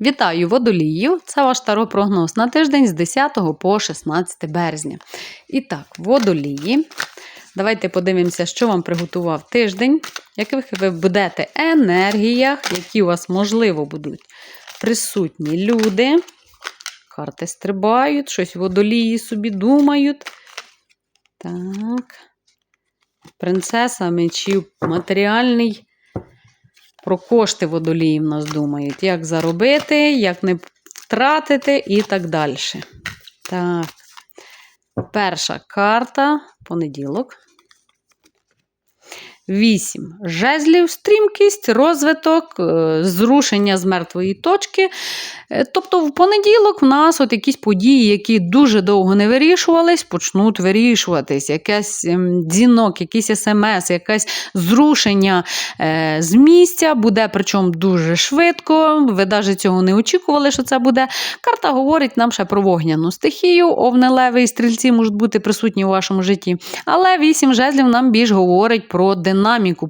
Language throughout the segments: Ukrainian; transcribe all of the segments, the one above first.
Вітаю водолію! Це ваш таропрогноз на тиждень з 10 по 16 березня. І так, водолії. Давайте подивимося, що вам приготував тиждень, яких ви будете енергіях, які у вас, можливо, будуть присутні люди. Карти стрибають, щось водолії собі думають. Так. Принцеса мечів, матеріальний. Про кошти водолії в нас думають. Як заробити, як не втратити і так далі. Так. Перша карта понеділок. Вісім жезлів, стрімкість, розвиток, е, зрушення з мертвої точки. Е, Тобто, в понеділок в нас от якісь події, які дуже довго не вирішувались, почнуть вирішуватись. Якийсь ем, дзвінок, якийсь смс, якесь зрушення е, з місця буде, причому дуже швидко. Ви навіть цього не очікували, що це буде. Карта говорить нам ще про вогняну стихію. Овни, леви і стрільці можуть бути присутні у вашому житті. Але вісім жезлів нам більш говорить про динаміку,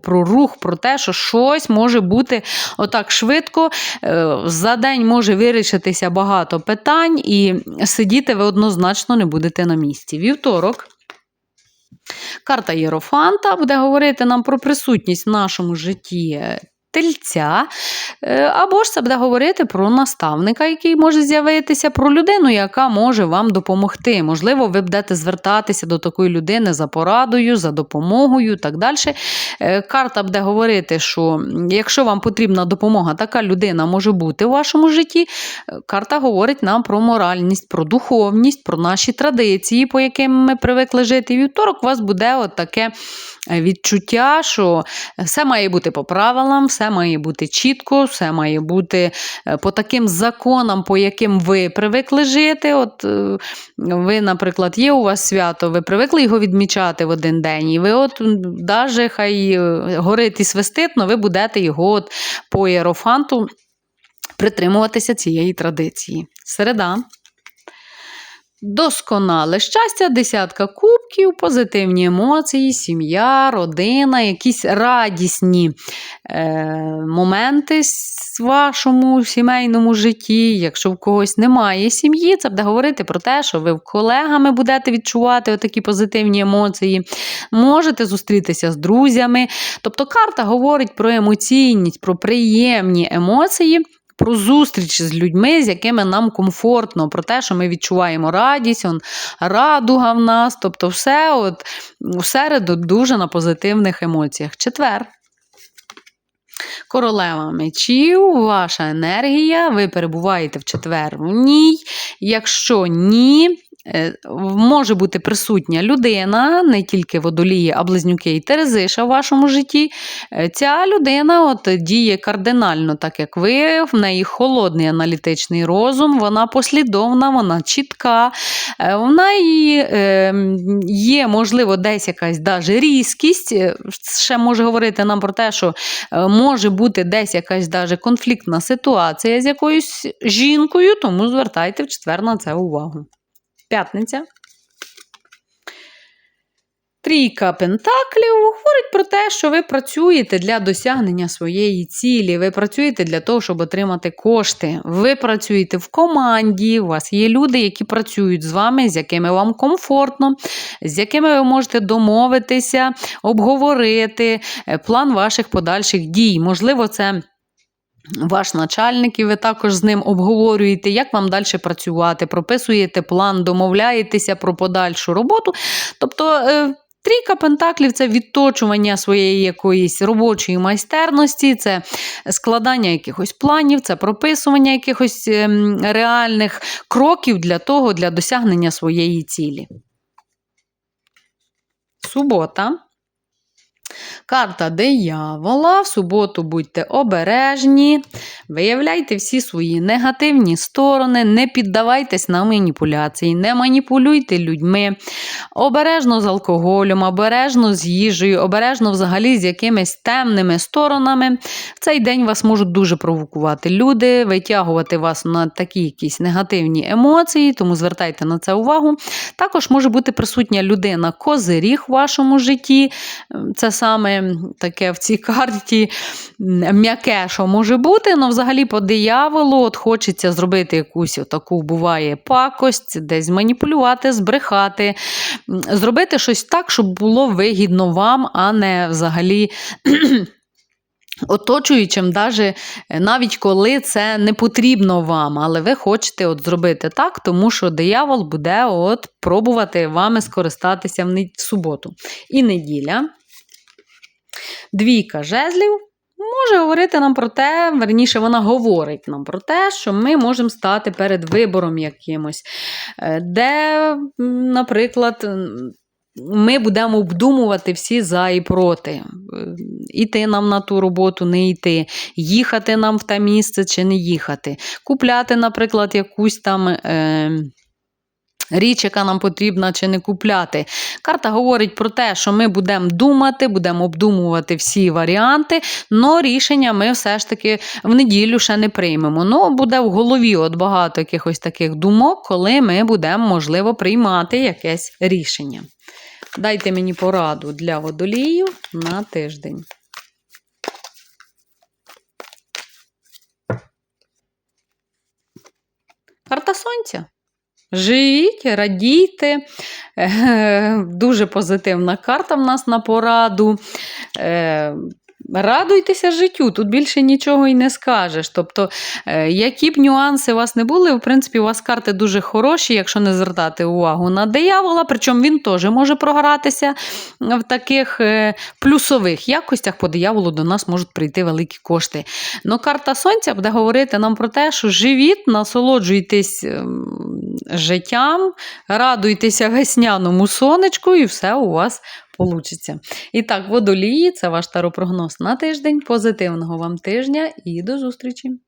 про рух, про те, що щось може бути отак швидко. Е, За день може вирішитися багато питань, і сидіти ви однозначно не будете на місці. Вівторок. Карта Єрофанта буде говорити нам про присутність в нашому житті тельця, е, або ж це буде говорити про наставника, який може з'явитися, про людину, яка може вам допомогти. Можливо, ви будете звертатися до такої людини за порадою, за допомогою і так далі. Е, Карта буде говорити, що якщо вам потрібна допомога, така людина може бути у вашому житті. Е, Карта говорить нам про моральність, про духовність, про наші традиції, по яким ми привикли жити. Вівторок у вас буде от таке відчуття, що все має бути по правилам, все має бути чітко, все має бути е, по таким законам, по яким ви привикли жити. От е, ви, наприклад, є у вас свято, ви привикли його відмічати в один день, і ви, от навіть хай е, горить і свистить, але ви будете його от по єрофанту притримуватися цієї традиції. Середа. Досконале щастя, десятка кубків, позитивні емоції, сім'я, родина, якісь радісні е, моменти в вашому сімейному житті. Якщо в когось немає сім'ї, це буде говорити про те, що ви колегами будете відчувати такі позитивні емоції. Можете зустрітися з друзями. Тобто карта говорить про емоційність, про приємні емоції про зустріч з людьми, з якими нам комфортно, про те, що ми відчуваємо радість, он, радуга в нас. Тобто, все от у середу дуже на позитивних емоціях. Четвер. Королева мечів, ваша енергія, ви перебуваєте в четвер в ній. Якщо ні, е, може бути присутня людина, не тільки водолії, а близнюки і Терезиша в вашому житті. Е, Ця людина от діє кардинально, так як ви, в неї холодний аналітичний розум, вона послідовна, вона чітка, е, в неї є, можливо, десь якась даже різкість. Ще може говорити нам про те, що е, може бути десь якась даже конфліктна ситуація з якоюсь жінкою, тому звертайте в четвер на це увагу. П'ятниця. Трійка пентаклів говорить про те, що ви працюєте для досягнення своєї цілі, ви працюєте для того, щоб отримати кошти. Ви працюєте в команді, у вас є люди, які працюють з вами, з якими вам комфортно, з якими ви можете домовитися, обговорити е, план ваших подальших дій. Можливо, це. Ваш начальник, і ви також з ним обговорюєте, як вам далі працювати, прописуєте план, домовляєтеся про подальшу роботу. Тобто, е, трійка пентаклів це відточування своєї якоїсь робочої майстерності, це складання якихось планів, це прописування якихось ем, реальних кроків для того, для досягнення своєї цілі. Субота. Карта диявола. В суботу будьте обережні, виявляйте всі свої негативні сторони, не піддавайтесь на маніпуляції, не маніпулюйте людьми. Обережно з алкоголем, обережно з їжею, обережно взагалі з якимись темними сторонами. В цей день вас можуть дуже провокувати люди, витягувати вас на такі якісь негативні емоції, тому звертайте на це увагу. Також може бути присутня людина козиріг в вашому житті. Це саме таке в цій карті м'яке, що може бути, але взагалі по дияволу от хочеться зробити якусь таку, буває, пакость, десь зманіпулювати, збрехати, зробити щось так, щоб було вигідно вам, а не взагалі. Оточуючим, даже, е, навіть коли це не потрібно вам, але ви хочете от зробити так, тому що диявол буде от пробувати вами скористатися в суботу. І неділя. Двійка жезлів може говорити нам про те, верніше, вона говорить нам про те, що ми можемо стати перед вибором якимось, е, де, наприклад, ми будемо обдумувати всі за і проти. Е, Іти нам на ту роботу, не йти, їхати нам в те місце чи не їхати, купляти, наприклад, якусь там. Е- Річ, яка нам потрібна чи не купляти. Карта говорить про те, що ми будемо думати, будемо обдумувати всі варіанти, але рішення ми все ж таки в неділю ще не приймемо. Ну, буде в голові от багато якихось таких думок, коли ми будемо, можливо, приймати якесь рішення. Дайте мені пораду для водолію на тиждень. Карта сонця. Живіть, радійте. Е, Дуже позитивна карта в нас на пораду. Е, Радуйтеся життю, тут більше нічого і не скажеш. Тобто, е, які б нюанси у вас не були, в принципі, у вас карти дуже хороші, якщо не звертати увагу на диявола, причому він теж може програтися в таких плюсових якостях по дияволу до нас можуть прийти великі кошти. Но карта сонця буде говорити нам про те, що живіть, насолоджуйтесь ем, життям, радуйтеся весняному сонечку, і все у вас получиться. І так, водолії, це ваш таропрогноз на тиждень. Позитивного вам тижня і до зустрічі!